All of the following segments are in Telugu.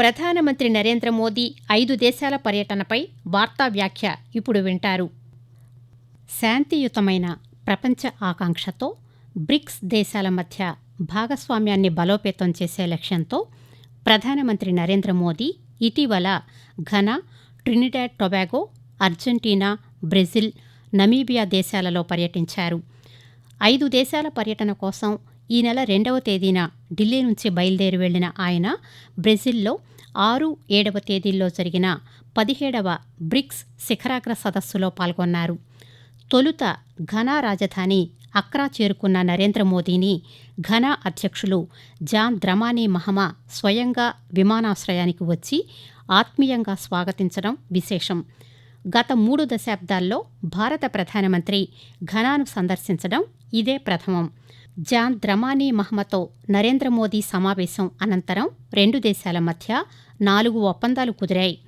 ప్రధానమంత్రి నరేంద్ర మోదీ ఐదు దేశాల పర్యటనపై వార్తా వ్యాఖ్య ఇప్పుడు వింటారు. శాంతియుతమైన ప్రపంచ ఆకాంక్షతో బ్రిక్స్ దేశాల మధ్య భాగస్వామ్యాన్ని బలోపేతం చేసే లక్ష్యంతో ప్రధానమంత్రి నరేంద్ర మోదీ ఇటీవల Ghana Trinidad Tobago Argentina Brazil Namibia దేశాలలో పర్యటించారు. ఐదు దేశాల పర్యటన కోసం ఈ నెల రెండవ తేదీన ఢిల్లీ నుంచి బయలుదేరి వెళ్ళిన ఆయన బ్రెజిల్లో ఆరు ఏడవ తేదీల్లో జరిగిన పదిహేడవ బ్రిక్స్ శిఖరాగ్ర సదస్సులో పాల్గొన్నారు. తొలుత ఘనా రాజధాని అక్రా చేరుకున్న నరేంద్ర మోదీని ఘనా అధ్యక్షులు జాన్ ద్రమానీ మహమా స్వయంగా విమానాశ్రయానికి వచ్చి ఆత్మీయంగా స్వాగతించడం విశేషం. గత మూడు దశాబ్దాల్లో భారత ప్రధానమంత్రి ఘనాను సందర్శించడం ఇదే ప్రథమం. John Dramani Mahama Narendra Modi సమావేశం అనంతరం రెండు దేశాల మధ్య నాలుగు ఒప్పందాలు కుదిరాయి.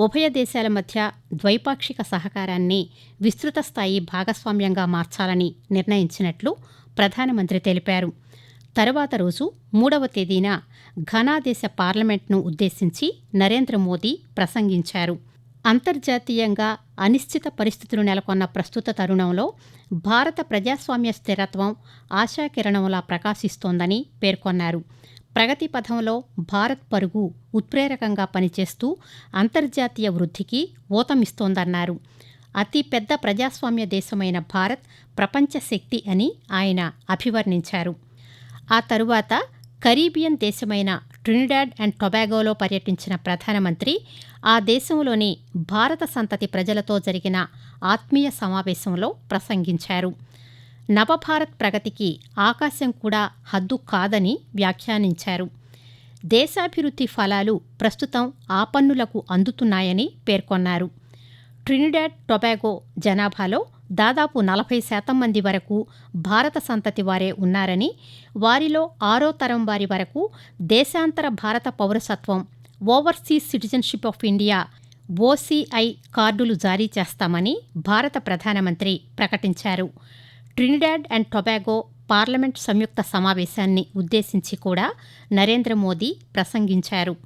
ఉభయ దేశాల మధ్య ద్వైపాక్షిక సహకారాన్ని విస్తృత స్థాయి భాగస్వామ్యంగా మార్చాలని నిర్ణయించినట్లు ప్రధానమంత్రి తెలిపారు. తరువాత రోజు మూడవ తేదీన ఘనా దేశ పార్లమెంట్ను ఉద్దేశించి నరేంద్ర మోదీ ప్రసంగించారు. అంతర్జాతీయంగా అనిశ్చిత పరిస్థితులు నెలకొన్న ప్రస్తుత తరుణంలో భారత ప్రజాస్వామ్య స్థిరత్వం ఆశాకిరణంలా ప్రకాశిస్తోందని పేర్కొన్నారు. ప్రగతి పథంలో భారత్ పరుగు ఉత్ప్రేరకంగా పనిచేస్తూ అంతర్జాతీయ వృద్ధికి ఊతమిస్తోందన్నారు. అతి పెద్ద ప్రజాస్వామ్య దేశమైన భారత్ ప్రపంచ శక్తి అని ఆయన అభివర్ణించారు. ఆ తరువాత కరీబియన్ దేశమైన ట్రినిడాడ్ అండ్ టొబాగోలో పర్యటించిన ప్రధానమంత్రి ఆ దేశంలోని భారత సంతతి ప్రజలతో జరిగిన ఆత్మీయ సమావేశంలో ప్రసంగించారు. నవభారత్ ప్రగతికి ఆకాశం కూడా హద్దు కాదని వ్యాఖ్యానించారు. దేశాభివృద్ధి ఫలాలు ప్రస్తుతం ఆపన్నులకు అందుతున్నాయని పేర్కొన్నారు. ట్రినిడాడ్ టొబాగో జనాభాలో దాదాపు నలభై శాతం మంది వరకు భారత సంతతి వారే ఉన్నారని వారిలో ఆరో తరం వారి వరకు దేశాంతర భారత పౌరసత్వం overseas citizenship of India OCI కార్డులు జారీ చేస్తామని భారత ప్రధానమంత్రి ప్రకటించారు. ట్రినిడాడ్ అండ్ టొబాగో పార్లమెంట్ సంయుక్త సమావేశాన్ని ఉద్దేశించి కూడా నరేంద్ర మోదీ ప్రసంగించారు.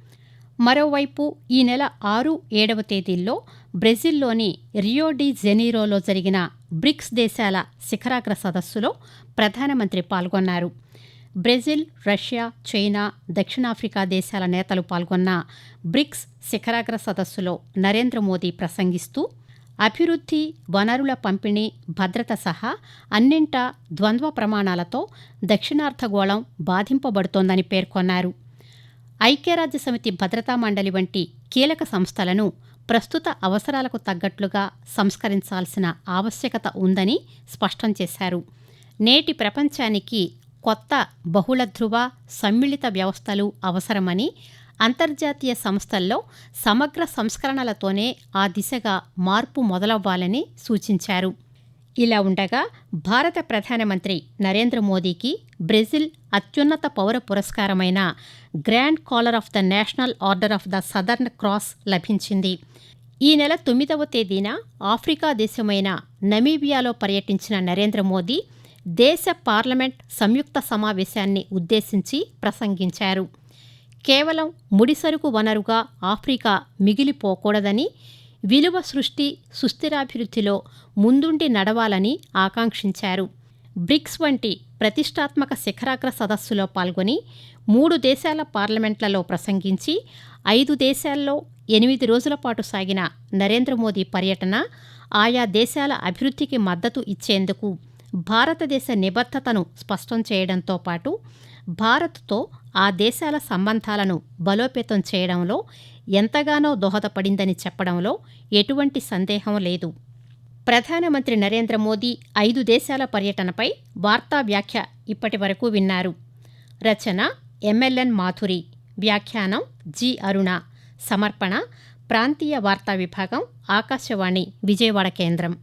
మరోవైపు ఈ నెల ఆరు ఏడవ తేదీల్లో బ్రెజిల్లోని రియో డి జెనీరోలో జరిగిన బ్రిక్స్ దేశాల శిఖరాగ్ర సదస్సులో ప్రధానమంత్రి పాల్గొన్నారు. బ్రెజిల్ రష్యా చైనా దక్షిణాఫ్రికా దేశాల నేతలు పాల్గొన్న బ్రిక్స్ శిఖరాగ్ర సదస్సులో నరేంద్ర మోదీ ప్రసంగిస్తూ అభివృద్ధి వనరుల పంపిణీ భద్రత సహా అన్నింటా ద్వంద్వ ప్రమాణాలతో దక్షిణార్ధగోళం బాధింపబడుతోందని పేర్కొన్నారు. ఐక్యరాజ్య సమితి భద్రతా మండలి వంటి కీలక సంస్థలను ప్రస్తుత అవసరాలకు తగ్గట్లుగా సంస్కరించాల్సిన ఆవశ్యకత ఉందని స్పష్టం చేశారు. నేటి ప్రపంచానికి కొత్త బహుళధ్రువ సమ్మిళిత వ్యవస్థలు అవసరమని అంతర్జాతీయ సంస్థల్లో సమగ్ర సంస్కరణలతోనే ఆ దిశగా మార్పు మొదలవ్వాలని సూచించారు. ఇలా ఉండగా భారత ప్రధానమంత్రి నరేంద్ర మోదీకి బ్రెజిల్ అత్యున్నత పౌర పురస్కారమైన grand collar of the national order of the southern cross లభించింది. ఈ నెల తొమ్మిదవ తేదీన ఆఫ్రికా దేశమైన నమీబియాలో పర్యటించిన నరేంద్ర మోదీ దేశ పార్లమెంట్ సంయుక్త సమావేశాన్ని ఉద్దేశించి ప్రసంగించారు. కేవలం ముడిసరుకు వనరుగా ఆఫ్రికా మిగిలిపోకూడదని విలువ సృష్టి సుస్థిరాభివృద్ధిలో ముందుండి నడవాలని ఆకాంక్షించారు. బ్రిక్స్ వంటి ప్రతిష్టాత్మక శిఖరాగ్ర సదస్సులో పాల్గొని మూడు దేశాల పార్లమెంట్లలో ప్రసంగించి ఐదు దేశాల్లో ఎనిమిది రోజుల పాటు సాగిన నరేంద్ర మోదీ పర్యటన ఆయా దేశాల అభివృద్ధికి మద్దతు ఇచ్చేందుకు భారతదేశ నిబద్ధతను స్పష్టం చేయడంతో పాటు భారత్తో ఆ దేశాల సంబంధాలను బలోపేతం చేయడంలో ఎంతగానో దోహదపడిందని చెప్పడంలో ఎటువంటి సందేహం లేదు. ప్రధానమంత్రి నరేంద్ర మోదీ ఐదు దేశాల పర్యటనపై వార్తా వ్యాఖ్య ఇప్పటి వరకు విన్నారు. రచన ఎంఎల్ఎన్ మాధురి. వ్యాఖ్యానం జి అరుణ. సమర్పణ ప్రాంతీయ వార్తా విభాగం ఆకాశవాణి విజయవాడ కేంద్రం.